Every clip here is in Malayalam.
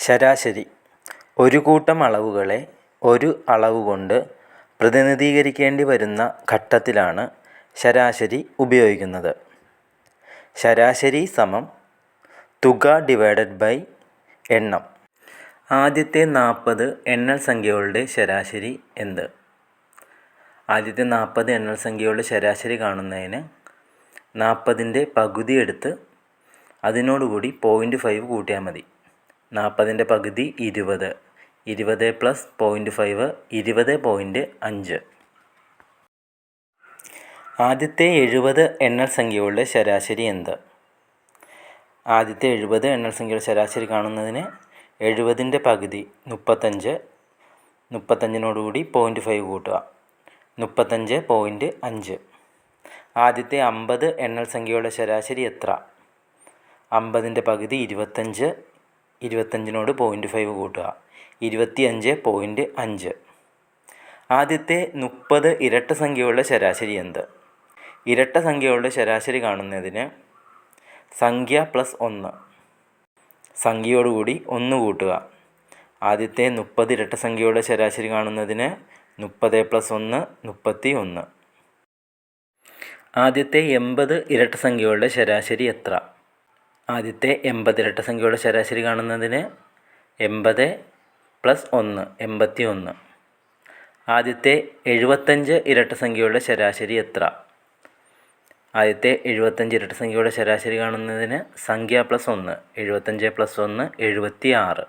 ശരാശരി. ഒരു കൂട്ടം അളവുകളെ ഒരു അളവ് കൊണ്ട് പ്രതിനിധീകരിക്കേണ്ടി വരുന്ന ഘട്ടത്തിലാണ് ശരാശരി ഉപയോഗിക്കുന്നത്. ശരാശരി സമം തുക ഡിവൈഡഡ് ബൈ എണ്ണം. ആദ്യത്തെ നാൽപ്പത് എണ്ണൽ സംഖ്യകളുടെ ശരാശരി എന്ത്? ആദ്യത്തെ നാൽപ്പത് എണ്ണൽ സംഖ്യകളുടെ ശരാശരി കാണുന്നതിന് നാൽപ്പതിന്റെ പകുതി എടുത്ത് അതിനോടുകൂടി പോയിന്റ് ഫൈവ് കൂട്ടിയാൽ മതി. നാൽപ്പതിന്റെ പകുതി ഇരുപത്. ഇരുപത് പ്ലസ് പോയിന്റ് ഫൈവ് ഇരുപത് പോയിന്റ് അഞ്ച്. ആദ്യത്തെ എഴുപത് എണ്ണൽ സംഖ്യകളുടെ ശരാശരി എന്ത്? ആദ്യത്തെ എഴുപത് എണ്ണൽ സംഖ്യയുടെ ശരാശരി കാണുന്നതിന് എഴുപതിന്റെ പകുതി മുപ്പത്തഞ്ച്. മുപ്പത്തഞ്ചിനോടുകൂടി പോയിന്റ് ഫൈവ് കൂട്ടുക. മുപ്പത്തഞ്ച് പോയിന്റ് അഞ്ച്. ആദ്യത്തെ അമ്പത് എണ്ണൽ സംഖ്യയുടെ ശരാശരി എത്ര? അമ്പതിന്റെ പകുതി ഇരുപത്തഞ്ച്. ഇരുപത്തഞ്ചിനോട് പോയിന്റ് ഫൈവ് കൂട്ടുക. ഇരുപത്തി അഞ്ച് പോയിന്റ് അഞ്ച്. ആദ്യത്തെ മുപ്പത് ഇരട്ട സംഖ്യകളുടെ ശരാശരി എന്ത്? ഇരട്ട സംഖ്യകളുടെ ശരാശരി കാണുന്നതിന് സംഖ്യ പ്ലസ് ഒന്ന്. സംഖ്യയോടുകൂടി ഒന്ന് കൂട്ടുക. ആദ്യത്തെ മുപ്പത് ഇരട്ട സംഖ്യയുടെ ശരാശരി കാണുന്നതിന് മുപ്പത് പ്ലസ് ഒന്ന് മുപ്പത്തി ഒന്ന് ആദ്യത്തെ എൺപത് ഇരട്ട സംഖ്യകളുടെ ശരാശരി എത്ര? ആദ്യത്തെ എൺപത് ഇരട്ട സംഖ്യയുടെ ശരാശരി കാണുന്നതിന് എൺപത് പ്ലസ് ഒന്ന് എൺപത്തി ഒന്ന് ആദ്യത്തെ എഴുപത്തഞ്ച് ഇരട്ട സംഖ്യകളുടെ ശരാശരി എത്ര? ആദ്യത്തെ എഴുപത്തഞ്ച് ഇരട്ട സംഖ്യയുടെ ശരാശരി കാണുന്നതിന് സംഖ്യ പ്ലസ് ഒന്ന് എഴുപത്തഞ്ച് പ്ലസ് ഒന്ന് എഴുപത്തി ആറ്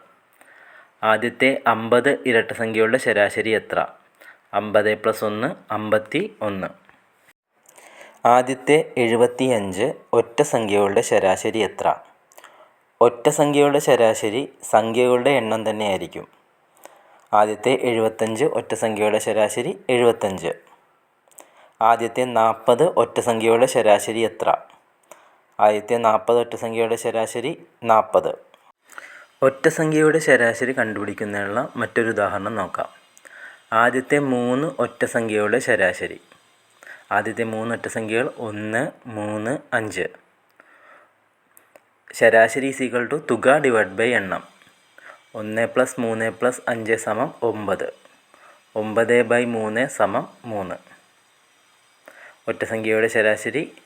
ആദ്യത്തെ അമ്പത് ഇരട്ട സംഖ്യകളുടെ ശരാശരി എത്ര? അമ്പത് പ്ലസ് ഒന്ന് അമ്പത്തി ഒന്ന് ആദ്യത്തെ എഴുപത്തി അഞ്ച് ഒറ്റ സംഖ്യകളുടെ ശരാശരി എത്ര? ഒറ്റ സംഖ്യകളുടെ ശരാശരി സംഖ്യകളുടെ എണ്ണം തന്നെയായിരിക്കും. ആദ്യത്തെ എഴുപത്തഞ്ച് ഒറ്റ സംഖ്യകളുടെ ശരാശരി എഴുപത്തഞ്ച് ആദ്യത്തെ നാൽപ്പത് ഒറ്റ സംഖ്യകളുടെ ശരാശരി എത്ര? ആദ്യത്തെ നാൽപ്പത് ഒറ്റ സംഖ്യയുടെ ശരാശരി നാൽപ്പത്. ഒറ്റ സംഖ്യയുടെ ശരാശരി കണ്ടുപിടിക്കുന്നതിനുള്ള മറ്റൊരു ഉദാഹരണം നോക്കാം. ആദ്യത്തെ മൂന്ന് ഒറ്റ സംഖ്യകളുടെ ശരാശരി. ആദ്യത്തെ മൂന്ന് ഒറ്റ സംഖ്യകൾ ഒന്ന് മൂന്ന് അഞ്ച്. ശരാശരി സീകൾ ടു തുക ഡിവൈഡ് ബൈ എണ്ണം. ഒന്ന് പ്ലസ് മൂന്ന് പ്ലസ് അഞ്ച് സമം ഒമ്പത്. ഒമ്പത് ബൈ മൂന്ന് സമം മൂന്ന്. ഒറ്റ സംഖ്യയുടെ ശരാശരി.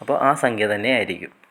അപ്പോൾ ആ സംഖ്യ തന്നെ ആയിരിക്കും.